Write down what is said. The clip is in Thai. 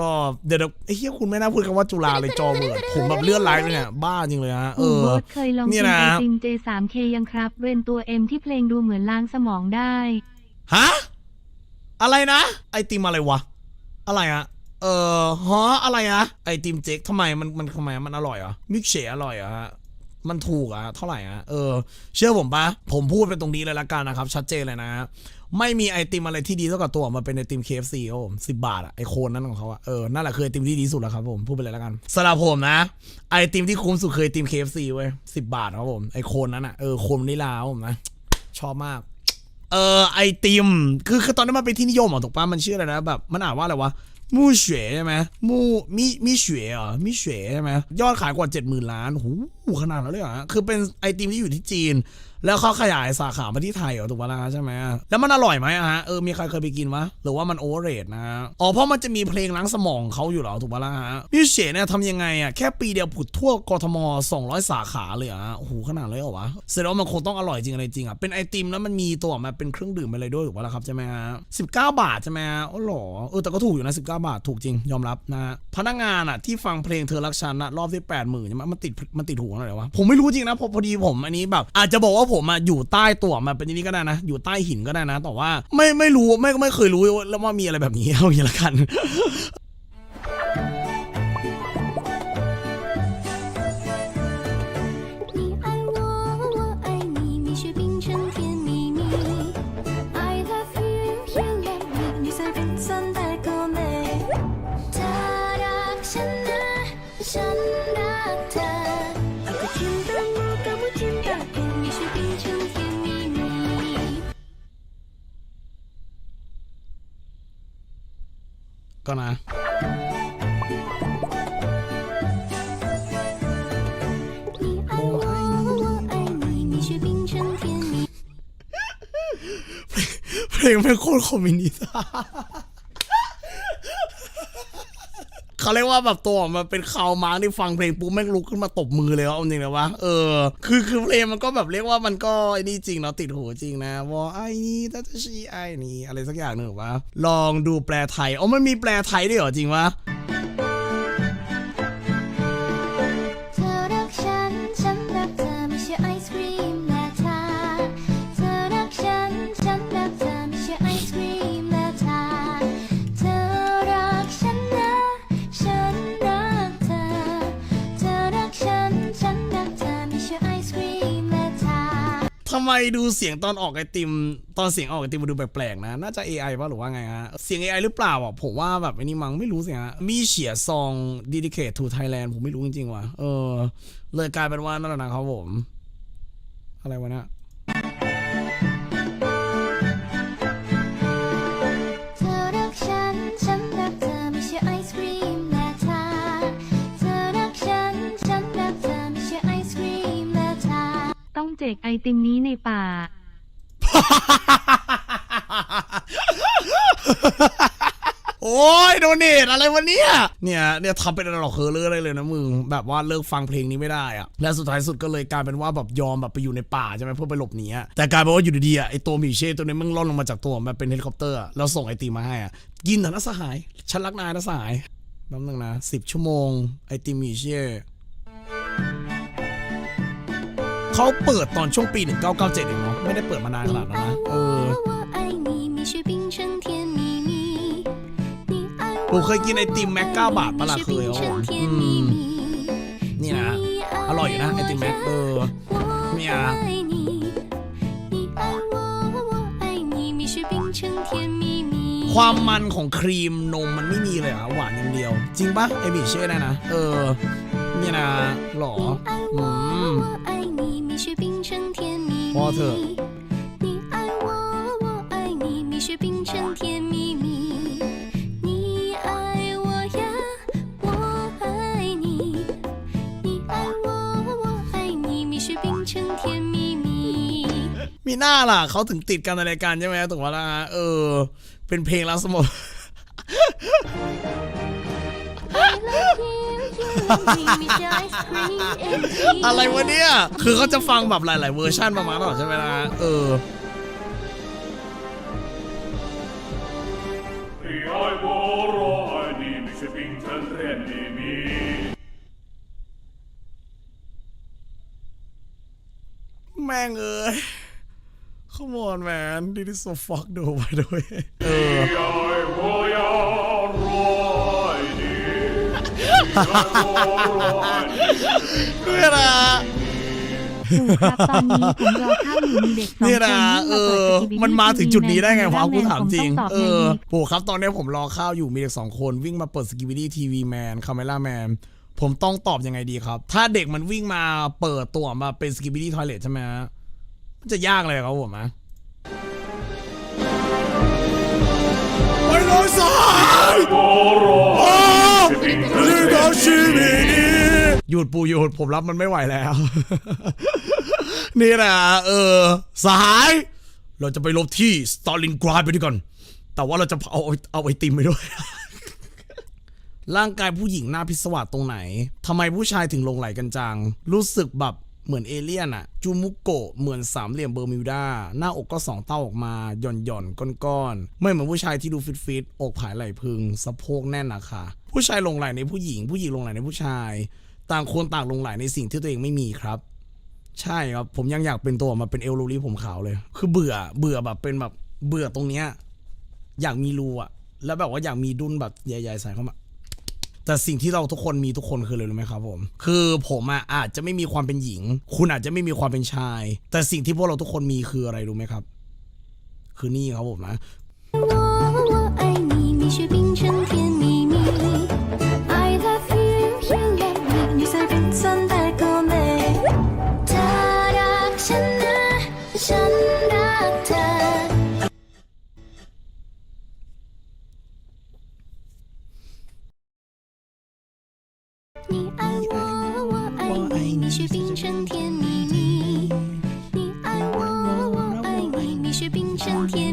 ก็เดี๋ยวๆไอ้เหี้ยคุณไม่น่าพูดคำว่าจุฬาเลยจอเวิร์ดผมแบบเลื่อนไลฟ์เลยเนี่ยบ้าจริงเลยฮะเอคุณอโบ๊ทเคยลองเนี่กิยนนะไอติม J3K ยังครับ เวนตัว M ที่เพลงดูเหมือนล้างสมองได้ฮะอะไรนะ ไอติมอะไรวะ อะไรอะเออฮะอะไรอะไอติมเจ๊กทำไมมันมันทำไมมันอร่อยเหรอมิกเชอร่อยเหรอฮะ มันถูกอะเท่าไหร่อะเออ เชื่อผมปะผมพูดไปตรงนี้เลยละกันนะครับ ชัดเจนเลยนะ ไม่มีไอติมอะไรที่ดีเท่ากับตัวมันเป็นไอติม KFC ครับผมสิบาทอะไอโคนนั้นของเขาอะเออนั่นแหละคือไอติมที่ดีสุดแล้วครับผมพูดไปเลยละกันสำหรับผมนะ ไอติมที่คุ้มสุดคือไอติม KFC เว้ยสิบาทครับผมไอโคนนั้นอะเออโคนนิลาผมนะชอบมากเออไอติมคือคือตอนนั้นมันเป็นที่นิยมอะถูกปะมันชื่ออะไรนะแบบมันอ่านว่าอะไรวะมูเฉวยใช่ไหมมูมีมีเฉวยเหรอมีเฉวยใช่ไหมยอดขายกว่าเจ็ดหมื่นล้านโอ้โหขนาดนั้นเลยเหรอคือเป็นไอติมที่อยู่ที่จีน แล้วเขาขยายสาขามาที่ไทยเหรอถูกปะล่ะใช่ไหมแล้วมันอร่อยไหมอะฮะเออมีใครเคยไปกินวะหรือว่ามันโอเวอร์เรทนะอ๋อเพราะมันจะมีเพลงล้างสมองเขาอยู่เหรอถูกปะล่ะฮะมิวเฉยเนี่ยทำยังไงอะแค่ปีเดียวผุดทั่วกทม 200 สาขาเลยอฮะโอ้ขนาดเลยเหรอวะแสดงว่ามันคงต้องอร่อยจริงอะไรจริงอะเป็นไอติมแล้วมันมีตัวมาเป็นเครื่องดื่มอะไรด้วยถูกปะล่ะครับใช่ไหมฮะ19บเก้าบาทใช่ไหมฮะโอ้หรอเออแต่ก็ถูกอยู่นะ19บาทถูกจริงยอมรับนะพนักงานอะที่ฟังเพลงเธอรักฉันอะรอบที่8 0,000ใช่ไหมมันติดมันติดหูอะไรวะผมไม่รู้จริงนะพอพอดีผมอันนี้แบบ อาจจะบอกว่าผมอะอยู่ใต้ตัวมาเป็นนี้ก็ได้นะ อยู่ใต้หินก็ได้นะแต่ว่าไม่ไม่รู้ไม่ไม่เคยรู้แล้วว่ามีอะไรแบบนี้เอาอย่างละกัน ก็นะ 你爱我，我爱你，蜜雪冰城甜蜜。 เพลงเป็นโคตรคอมมิวนิสต์ เขาเรียกว่าแบบตัวมันเป็นคาวมาร์กที่ฟังเพลงปุ๊บแม่งลุกขึ้นมาตบมือเลยว่าจริงนะวะเออคือคือเพลงมันก็แบบเรียกว่ามันก็ไอ้นี่จริงเนาะติดหูจริงนะว่าไอ้นี่ถ้าจะชีไอ้นี่อะไรสักอย่างหนึ่งวะลองดูแปลไทยอ๋อมันมีแปลไทยด้วยเหรอจริงวะำไมดูเสียงตอนออกไอติม ตอนเสียงออกไอติมมันดูแปลกๆนะ น่าจะ AI ป่ะหรือว่าไงฮะ เสียง AI หรือเปล่าอะผมว่าแบบไอ้นี่มั้งไม่รู้สิฮะ มีเฉียซองดีดิเคททูไทยแลนด์ผมไม่รู้จริงๆว่ะ เออ เลยกลายเป็นว่านั่นแหละนะครับผม อะไรวะเนี่ย ต้องแจกไอติมนี้ในป่า โอ้ยโดเนทอะไรวะเนี่ย เนี่ยเนี่ยทำเป็นอะไรหรอกเคอเลยอะไรเลยนะมึง แบบว่าเลิกฟังเพลงนี้ไม่ได้อะและสุดท้ายสุดก็เลยกลายเป็นว่าแบบยอมแบบไปอยู่ในป่าใช่ไหมเพื่อไปหลบหนีอะแต่กลายเป็นว่าอยู่ดีๆอะไอตัวหมีเช่ตัวนี้มึงล่อนลงมาจากตัวมันเป็นเฮลิคอปเตอร์อะแล้วส่งไอติมมาให้อะกินเถอะนะสหาย ฉันรักนายนะสหายแป๊บนึงนะสิบชั่วโมงไอติมหมีเช่ เขาเปิดตอนช่วงปี 1997เองเนาะไม่ได้เปิดมานานขนาดนั้นนะเออผมเคยกินไอติมแม็กเก้าบาทปะล่ะเคยอ๋อนี่นะ อร่อยอยู่นะ ไอติมแม็กเออเนี่ยความมันของครีมนมมันไม่มีเลยอะหวานอย่างเดียว จริงปะไอมิเช่นะนะ เออ เนี่ยนะหรออืม 甜蜜蜜。花特你爱我，我爱你，蜜雪冰城甜蜜蜜。你爱我呀，我爱你。你爱我，我爱你，蜜雪冰城甜蜜蜜。 มีหน้าล่ะเขาถึงติดกันในรายการใช่ไหมถูกปะล่ะเออ เป็นเพลงล้างสมอ อะไรวะเนี่ย คือเขาจะฟังแบบหลาย ๆ เวอร์ชันประมาณนั้นใช่ไหมล่ะเออ แม่งเอ้ยขโมยแม man this is so fucked over by ยเออ เนี่ยนะถูกครับตอนนี้ผมรอข้าวอยู่มีเด็กสองเนี่ยคนนะวิ่งเอมาเปิดอสกิบิดี้มันมาถึงจุดนี้ได้ไงวะทีกูวีแมนถามจริงผต้องตอบเอไงอดีโหครับตอนนี้ผมรอข้าวอยู่มีเด็กสองคนวิ่งมาเปิดสกิบิดี้ทีวีแมนคาเมล่าแมนผมต้องตอบยังไงดีครับ ถ้าเด็กมันวิ่งมาเปิดตัวมาเป็นสกิบิดี้ทอยเลทใช่ไหมฮะมันจะยากเลยครับผมนะไปเลยสาย หยุดปูหยุดผมรับมันไม่ไหวแล้ว นี่นะเออ สหาย เราจะไปลบที่สตอลินกราดไปด้วยกัน แต่ว่าเราจะเอาเอาไอติมไปด้วย ร่างกายผู้หญิงหน้าพิศวาสตรงไหนทำไมผู้ชายถึงลงไหลกันจัง รู้สึกแบบเหมือนเอเลี่ยนอะจูมุโกะเหมือนสามเหลี่ยมเบอร์มิวดา หน้าอกก็สองเต้าออกมาหย่อนหย่อนๆก้อนๆ ไม่เหมือนผู้ชายที่ดูฟิตฟิตอกผายไหล่พึง สะโพกแน่นนะคะผู้ชายลงไหลในผู้หญิงผู้หญิงลงไหลในผู้ชาย ต่างคนต่างหลงไหลในสิ่งที่ตัวเองไม่มีครับ ใช่ครับ ผมยังอยากเป็นตัวออกมาเป็นเอลลูรี่ผมขาวเลย คือเบื่อเบื่อแบบเป็นแบบเบื่อตรงเนี้ยอยากมีรูอะแล้วแบบว่าอยากมีดุนแบบใหญ่ๆใส่เข้ามา แต่สิ่งที่เราทุกคนมีทุกคนคืออะไรรู้ไหมครับผม คือผมอะอาจจะไม่มีความเป็นหญิง คุณอาจจะไม่มีความเป็นชาย แต่สิ่งที่พวกเราทุกคนมีคืออะไรรู้ไหมครับ คือนี่ครับผมนะ 我我爱你，蜜雪冰城甜蜜 蜜雪冰城甜蜜蜜。你爱我，我爱你，蜜雪冰城甜